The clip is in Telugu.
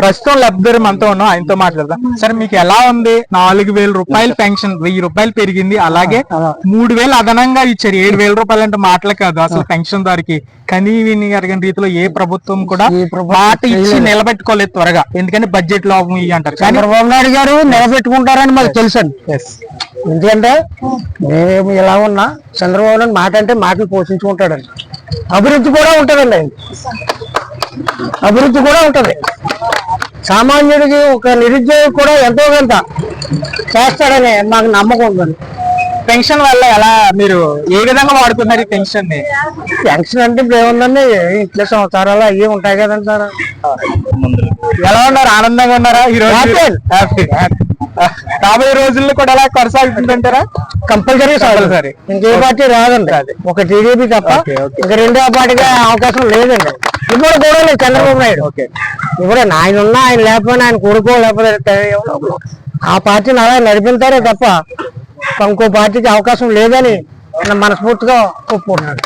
ప్రస్తుతం లబ్ధిదారు మనతో ఉన్నాం ఆయనతో మాట్లాడదాం. సరే మీకు ఎలా ఉంది? నాలుగు వేల రూపాయలు పెన్షన్ వెయ్యి రూపాయలు పెరిగింది. అలాగే మూడు వేలు అదనంగా ఇచ్చారు. ఏడు వేల రూపాయలు అంటే మాటలు కాదు. అసలు పెన్షన్ దారికి కనీ విని అడిగిన రీతిలో ఏ ప్రభుత్వం కూడా మాట ఇచ్చి నిలబెట్టుకోలేదు త్వరగా. ఎందుకంటే బడ్జెట్ లోపం ఇవి అంటారు. చంద్రబాబు నాయుడు గారు నిలబెట్టుకుంటారని మాకు తెలుసండి. ఎందుకంటే మేము ఎలా ఉన్నా చంద్రబాబు నాయుడు మాట అంటే మాటలు పోషించుకుంటాడండి. అభివృద్ధి కూడా ఉంటదండి అభివృద్ధి కూడా ఉంటది. సామాన్యుడికి ఒక నిరుద్యోగి కూడా ఎంతో కొంత చేస్తాడని మాకు నమ్మకం ఉందండి. పెన్షన్ వల్ల ఎలా మీరు ఏ విధంగా వాడుతున్నారు ఈ పెన్షన్ని పెన్షన్ అంటే ఇప్పుడు ఏముందండి? ఇంట్లో సంవత్సరాలు అవి ఉంటాయి కదండి సార్ ఎలా ఉన్నారు? ఆనందంగా ఉన్నారా ఈ రోజు. రాబోయే రోజుల్లో కూడా ఎలా కొనసాగుతుందంటారా కంపల్సరీ సార్. ఇంకే పార్టీ రాదండి. ఒక టీడీపీ తప్ప. ఇంకా రెండో పార్టీకి అవకాశం లేదండి. ఇప్పుడు కూడా లేదు చంద్రబాబు నాయుడు. ఓకే. ఇప్పుడు ఆయన ఉన్నా ఆయన లేకపోయినా ఆయన కొడుకో లేకపోతే ఆ పార్టీని అలా నడిపిస్తారే తప్ప ఇంకో పార్టీకి అవకాశం లేదని మనస్ఫూర్తిగా ఒప్పుకుంటున్నాడు